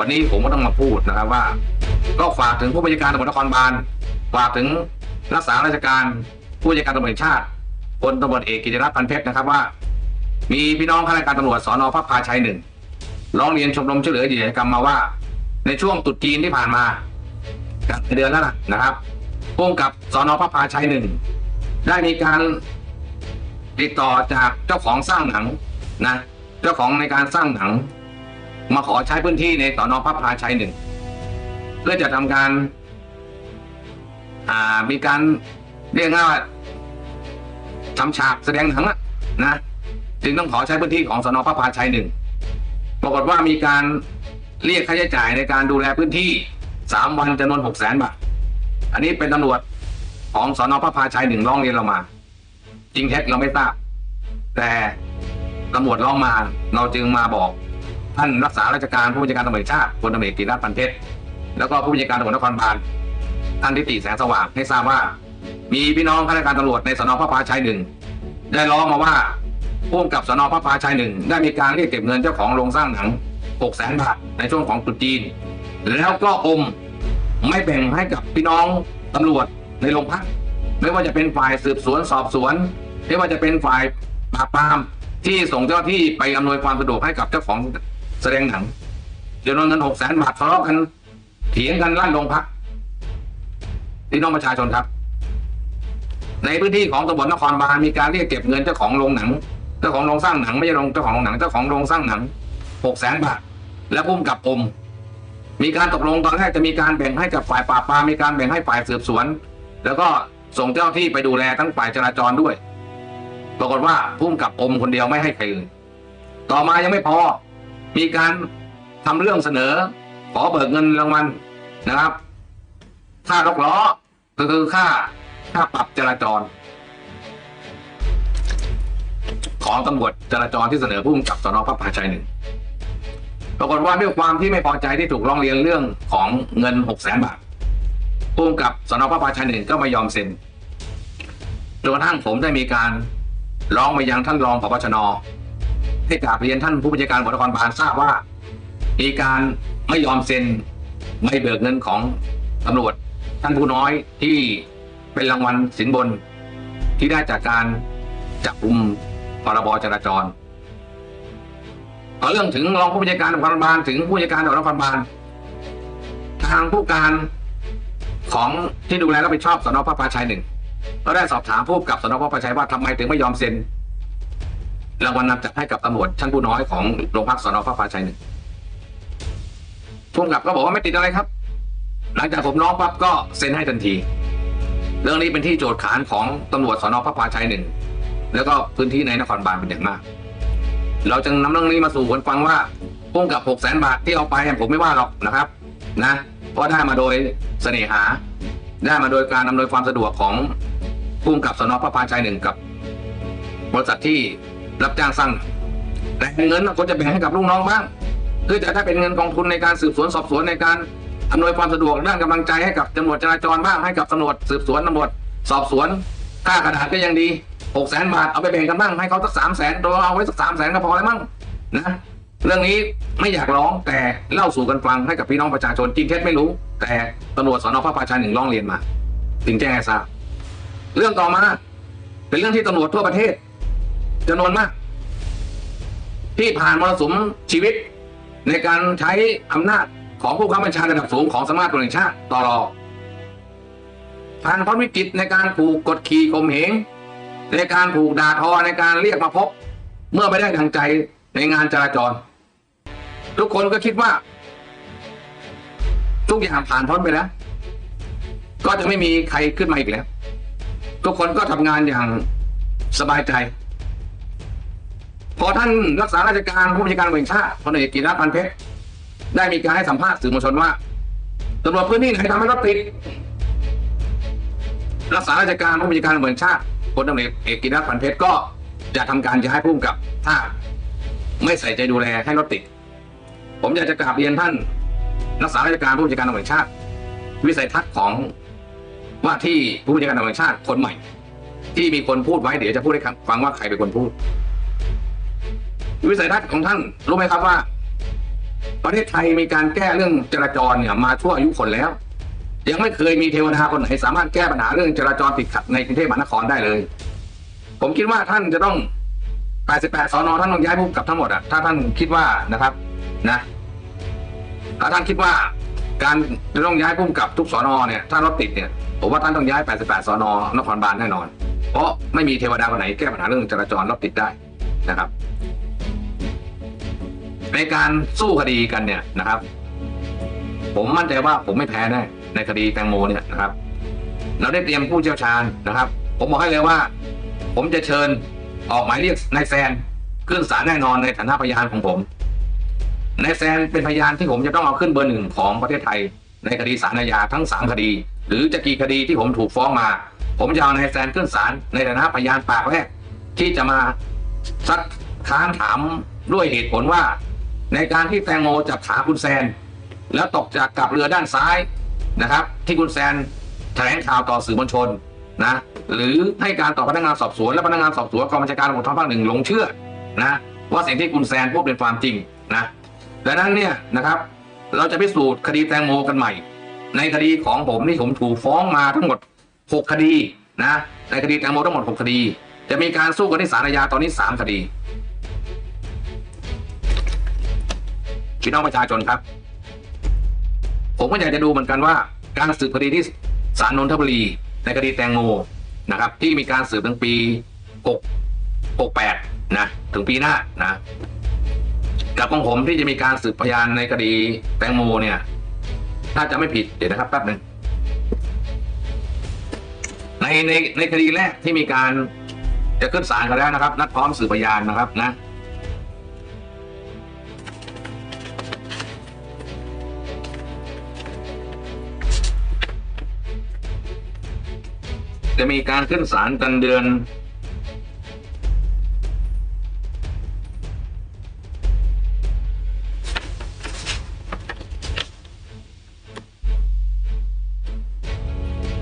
วันนี้ผมก็ต้องมาพูดนะครับว่า ก็ฝากถึงผู้บัญชาการตำรวจนครบาลฝากถึงรักษาราชการผู้บัญชาการตำรวจแห่งชาติพลตำรวจเอกกิติรัตน์พันเพชรนะครับว่า มีพี่น้องข้าราชการตำรวจสอนอพระพาชัยหนึ่งร้องเรียนชมรมช่วยเหลือเหยื่อกรรมมาว่า ในช่วงตรุษจีนที่ผ่านมากันเดือนแล้วล่ะนะครับพุ่งกับสอนอพระพาชัยหนึ่งได้มีการติดต่อจากเจ้าของสร้างหนังนะ เจ้าของในการสร้างหนัง มาขอใช้พื้นที่ในสอนอพระพาชัยหนึ่งเพื่อจะทำการ อ่ามีการเรียกง่ายว่าทำฉากแสดงหนังอะนะจึงต้องขอใช้พื้นที่ของสนพระพาชัยหนึ่งปรากฏว่ามีการเรียกค่าใช้จ่ายในการดูแลพื้นที่สามวันจำนวนหกแสนบาทอันนี้เป็นตำรวจของสนพระพาชัยหนึ่งร้องเรียนเรามา จริงเท็จเราไม่ทราบแต่ตำรวจร้องมาเราจึงมาบอก ท่านรักษาราชการผู้บัญชาการตำรวจชาติพลตำรวจเอกกิติรัตพันเพชรแล้วก็ผู้บัญชาการตำรวจนครบาลท่านทิติแสงสว่างให้ทราบว่า มีพี่น้องข้าราชการตำรวจในสนพระพาชัยหนึ่งได้ร้องมาว่าผู้กำกับสนพระพาชัยหนึ่งได้มีการเรียกเก็บเงินเจ้าของโรงสร้างหนัง6แสนบาทในช่วงของตรุษจีน แล้วก็อมไม่แบ่งให้กับพี่น้องตำรวจในโรงพักไม่ว่าจะเป็นฝ่ายสืบสวนสอบสวน ไม่ว่าจะเป็นฝ่ายปราบปรามที่ส่งเจ้าที่ไปอำนวยความสะดวกให้กับเจ้าของ แสดงหนังจำนวนเงิน6แสนบาททะเลาะกันเถียงกันลั่นโรงพักพี่น้องประชาชนครับ ในพื้นที่ของตำบลนครบาลมีการเรียกเก็บเงินเจ้าของโรงหนัง เจ้าของโรงสร้างหนังไม่ใช่โรงเจ้าของโรงหนังเจ้าของโรงสร้างหนังหกแสนบาท และพุ่มกับอมมีการตกลงตอนแรกจะมีการแบ่งให้กับฝ่ายปราบปรามมีการแบ่งให้ฝ่ายสืบสวน แล้วก็ส่งเจ้าหน้าที่ไปดูแลทั้งฝ่ายจราจรด้วย ปรากฏว่าพุ่มกับอมคนเดียวไม่ให้ใครอื่นต่อมายังไม่พอ มีการทำเรื่องเสนอ ขอเบิกเงินรางวัลนะครับ ค่ารถล้อก็คือค่าค่าปรับจราจร ของตำรวจจราจรที่เสนอผู้กำกับสนพระพาชัยหนึ่งปรากฏว่าด้วยความที่ไม่พอใจที่ถูกร้องเรียนเรื่องของเงินหกแสนบาทผู้กำกับสนพระพาชัยหนึ่งก็ไม่ยอมเซ็นจนกระทั่งผมได้มีการร้องไปยังท่านรองผบชน ให้กราบเรียนท่านผู้บัญชาการตำรวจนครบาลทราบว่า มีการไม่ยอมเซ็นไม่เบิกเงินของตำรวจท่านผู้น้อยที่เป็นรางวัลสินบนที่ได้จากการจับกลุ่มพรบจราจรพอเรื่องถึงรองผู้บัญชาการตำรวจนครบาลถึงผู้บัญชาการตำรวจนครบาลทางผู้การของที่ดูแลรับผิดชอบสนพระพาชัยหนึ่งก็ได้สอบถามผู้กับสนพระพาชัยว่าทำไมถึงไม่ยอมเซ็น รางวัลนำจับให้กับตำรวจชั้นผู้น้อยของโรงพักสนพระพาชัยหนึ่งผู้กำกับก็บอกว่าไม่ติดอะไรครับ หลังจากผมร้องปั๊บก็เซ็นให้ทันที เรื่องนี้เป็นที่โจทย์ขานของตำรวจสนพระพาชัยหนึ่งแล้วก็พื้นที่ในนครบาลเป็นอย่างมาก เราจึงนำเรื่องนี้มาสู่คนฟังว่าพุ่งกับหกแสนบาทที่เอาไปผมไม่ว่าหรอกนะครับนะเพราะได้มาโดยเสน่หา ได้มาโดยการอำนวยความสะดวกของพุ่งกับสนพระพาชัยหนึ่งกับบริษัทที่ รับจ้างสร้างแต่เงินน่ะควรจะแบ่งให้กับลูกน้องบ้างคือจะถ้เป็นเงินกองทุนในการสืบสวนสอบสวนในการอำนวยความสะดวกด้านกำลังใจให้กับตำรวจจราจรบ้างให้กับตำรวจสืบสวนตำรวจสอบสวนค่ากระดาษก็ยังดีหกแสนบาทเอาไปแบ่งกันบ้างให้เขาสักสามแสนตัวเอาไว้สักสามแสนก็พอแล้วมั้งนะเรื่องนี้ไม่อยากร้องแต่เล่าสู่กันฟังให้กับพี่น้องประชาชนจริงเท็จไม่รู้ แต่ตำรวจสอนอพระพาชัยหนึ่งร้องเรียนมาถึงแจ้งให้ทราบเรื่องต่อมา เป็นเรื่องที่ตำรวจทั่วประเทศ จำนวนมาก ที่ผ่านมรสุมชีวิต ในการใช้อำนาจของผู้ข้าบัญชาระดับสูงของสำนักงานตำรวจแห่งชาติตรผ่านพ้นวิกฤตในการถูกกดขี่ข่มเหงในการถูกด่าทอในการเรียกมาพบ เมื่อไม่ได้ดังใจในงานจราจร ทุกคนก็คิดว่า ทุกอย่างผ่านพ้นไปแล้ว ก็จะไม่มีใครขึ้นมาอีกแล้ว ทุกคนก็ทำงานอย่างสบายใจ พอท่านรักษาราชการผู้บัญชาการตรวจแห่งชาติพลเอกกิติรัตน์พันเพชรได้มีการให้สัมภาษณ์สื่อมวลชนว่าตำรวจพื้นที่ไหนทำให้รถติดรักษาราชการผู้บัญชาการตรวจแห่งชาติพลตำรวจเอกกิติรัตน์พันเพชรก็จะทำการย้ายผู้กำกับถ้าไม่ใส่ใจดูแลให้รถติด ผมอยากจะกราบเรียนท่าน รักษาราชการผู้บัญชาการตำรวจแห่งชาติ วิสัยทัศน์ของว่าที่ผู้บัญชาการตำรวจแห่งชาติคนใหม่ ที่มีคนพูดไว้เดี๋ยวจะพูดให้ฟังว่าใครเป็นคนพูด วิสัยทัศน์ของท่านรู้ไหมครับว่า ประเทศไทยมีการแก้เรื่องจราจรเนี่ยมาชั่วอายุคนแล้ว ยังไม่เคยมีเทวดาคนไหนสามารถแก้ปัญหาเรื่องจราจรติดขัดในกรุงเทพมหานครได้เลย ผมคิดว่าท่านจะต้อง 88 สอนอท่านต้องย้ายผู้กับทั้งหมดอะถ้าท่านคิดว่านะครับนะถ้าท่านคิดว่าการจะต้องย้ายผู้กำกับทุกสอนอเนี่ยถ้ารถติดเนี่ยผมว่าท่านต้องย้าย 88 สอนอนครบาลแน่นอน เพราะไม่มีเทวดาคนไหนแก้ปัญหาเรื่องจราจรรถติดได้นะครับ ในการสู้คดีกันเนี่ยนะครับ ผมมั่นใจว่าผมไม่แพ้แน่ในคดีแตงโมเนี่ยนะครับ เราได้เตรียมผู้เชี่ยวชาญนะครับ ผมบอกให้เลยว่า ผมจะเชิญออกหมายเรียกนายแซนขึ้นศาลแน่นอนในฐานะพยานของผมนายแซนเป็นพยานที่ผมจะต้องเอาขึ้นเบอร์หนึ่งของประเทศไทย ในคดีสารอาญาทั้งสามคดี หรือจะกี่คดีที่ผมถูกฟ้องมา ผมจะเอานายแซนขึ้นศาลในฐานะพยานปากแรกที่จะมาซักค้านถามด้วยเหตุผลว่า ในการที่แตงโมจับขาคุณแซน แล้วตกจากกับเรือด้านซ้ายนะครับ ที่คุณแซนแถลงข่าวต่อสื่อมวลชนนะหรือให้การต่อพนักงานสอบสวนและพนักงานสอบสวนกองบัญชาการตำรวจท้องภาคหนึ่งหลงเชื่อนะว่าสิ่งที่คุณแซนพูดเป็นความจริงนะดังนั้นเนี่ยนะครับ เราจะพิสูจน์คดีแตงโมกันใหม่ ในคดีของผมที่ผมถูกฟ้องมาทั้งหมด 6 คดีนะในคดีแตงโมทั้งหมด 6 คดี จะมีการสู้กันที่ศาลอาญาตอนนี้ 3 คดี พี่น้องประชาชนครับ ผมก็อยากจะดูเหมือนกันว่า การสืบคดีที่ศาลนนทบุรี ในคดีแตงโมนะครับ ที่มีการสืบตั้งปี6 68นะถึงปีหน้านะกับของผมที่จะมีการสืบพยานในคดีแตงโมเนี่ยถ้าจะไม่ผิดเดี๋ยวนะครับแป๊บหนึ่งในในในคดีแรกที่มีการจะขึ้นศาลกันแล้วนะครับ นัดพร้อมสืบพยานนะครับนะ จะมีการขึ้นศาลกันเดือน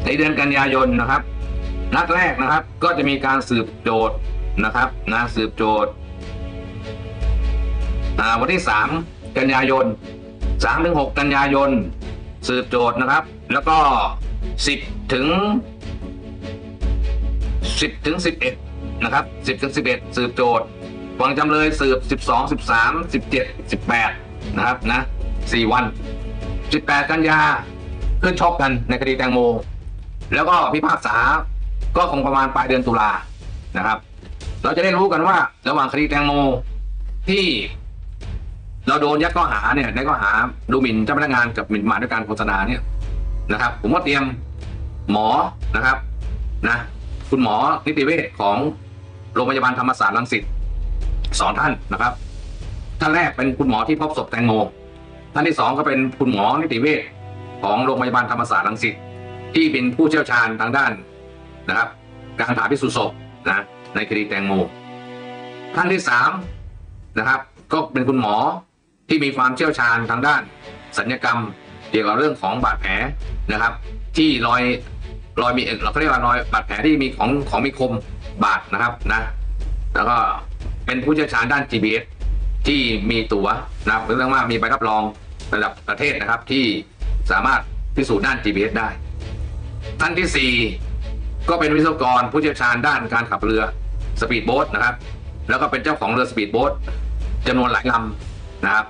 ในเดือนกันยายนนะครับ นัดแรกนะครับก็จะมีการสืบโจทย์นะครับนะสืบโจทย์วันที่สามกันยายนสามถึงหกกันยายน สืบโจทย์นะครับ แล้วก็สิบถึง สิบถึงสิบเอ็ดนะครับสิบถึงสิบเอ็ดสืบโจทย์ฟังจำเลยสืบสิบสองสิบสามสิบเจ็ดสิบแปดนะครับนะสี่วันสิบแปดกันยาขึ้นชกกันในคดีแตงโม แล้วก็พิพากษาก็คงประมาณปลายเดือนตุลานะครับ เราจะได้รู้กันว่าระหว่างคดีแตงโมที่เราโดนยัดข้อหาเนี่ยในข้อหาดูหมิ่นเจ้าพนักงานกับหมิ่นประมาทด้วยการโฆษณาเนี่ยนะครับ ผมก็เตรียมหมอนะครับนะ คุณหมอนิติเวชของโรงพยาบาลธรรมศาสตร์รังสิตสองท่านนะครับ ท่านแรกเป็นคุณหมอที่พบศพแตงโมท่านที่สองก็เป็นคุณหมอนิติเวชของโรงพยาบาลธรรมศาสตร์รังสิตที่เป็นผู้เชี่ยวชาญทางด้านนะครับ การผ่าพิสูจน์ศพนะในคดีแตงโมท่านที่สามนะครับ ก็เป็นคุณหมอที่มีความเชี่ยวชาญทางด้านสัญญกรรม เกี่ยวกับเรื่องของบาดแผลนะครับ ที่รอย รอยมีเราเขาเรียกว่ารอยบาดแผลที่มีของของมีคมบาดนะครับนะ แล้วก็เป็นผู้เชี่ยวชาญด้าน GPS ที่มีตัว๋วนะครับเรื่องว่ามีใบรับรองระดับประเทศนะครับที่สามารถพิสูจน์ด้าน GPS ได้ ท่านที่สี่ก็เป็นวิศวกรผู้เชี่ยวชาญด้านการขับเรือสปีดโบ๊ทนะครับ แล้วก็เป็นเจ้าของเรือสปีดโบ๊ทจำนวนหลายลำนะครับ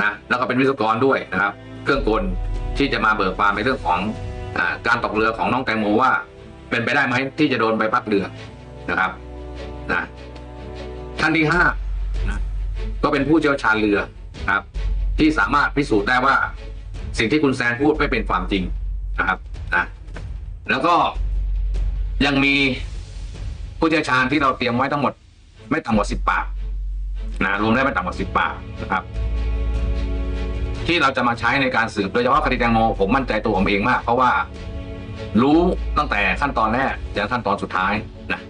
นะแล้วก็เป็นวิศวกรด้วยนะครับ เครื่องกลที่จะมาเบิกความในเรื่องของ การตกเรือของน้องแตงโมว่า เป็นไปได้ไหมที่จะโดนใบพัดเรือนะครับนะท่านที่ห้านะก็เป็นผู้เชี่ยวชาญเรือครับ ที่สามารถพิสูจน์ได้ว่า สิ่งที่คุณแซนพูดไม่เป็นความจริงนะครับนะแล้วก็ยังมีผู้เชี่ยวชาญที่เราเตรียมไว้ทั้งหมด ไม่ต่ำกว่าสิบปากนะรวมได้ไม่ต่ำกว่าสิบปากนะครับ ที่เราจะมาใช้ในการสืบโดยเฉพาะคดีแตงโมผมมั่นใจตัวผมเองมาก เพราะว่ารู้ตั้งแต่ขั้นตอนแรกจนขั้นตอนสุดท้ายนะ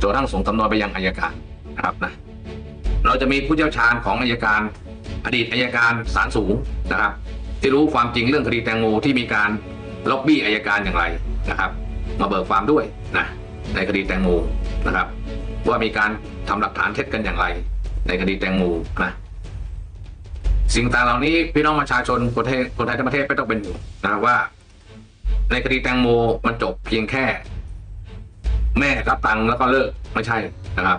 จนกระทั่งส่งสำนวนไปยังอายการนะครับนะเราจะมีผู้เชี่ยวชาญของอายการอดีตอายการศาลสูงนะครับ ที่รู้ความจริงเรื่องคดีแตงโมที่มีการล็อบบี้อายการอย่างไรนะครับ มาเบิกความด้วยนะในคดีแตงโมนะครับ ว่ามีการทำหลักฐานเท็จกันอย่างไร ในคดีแตงโมนะ สิ่งต่างเหล่านี้พี่น้องประชาชนคนไทยคนไทยทั้งประเทศไม่ต้องเป็นห่วงนะครับว่า ในคดีแตงโมมันจบเพียงแค่ แม่รับตังค์แล้วก็เลิกไม่ใช่นะครับ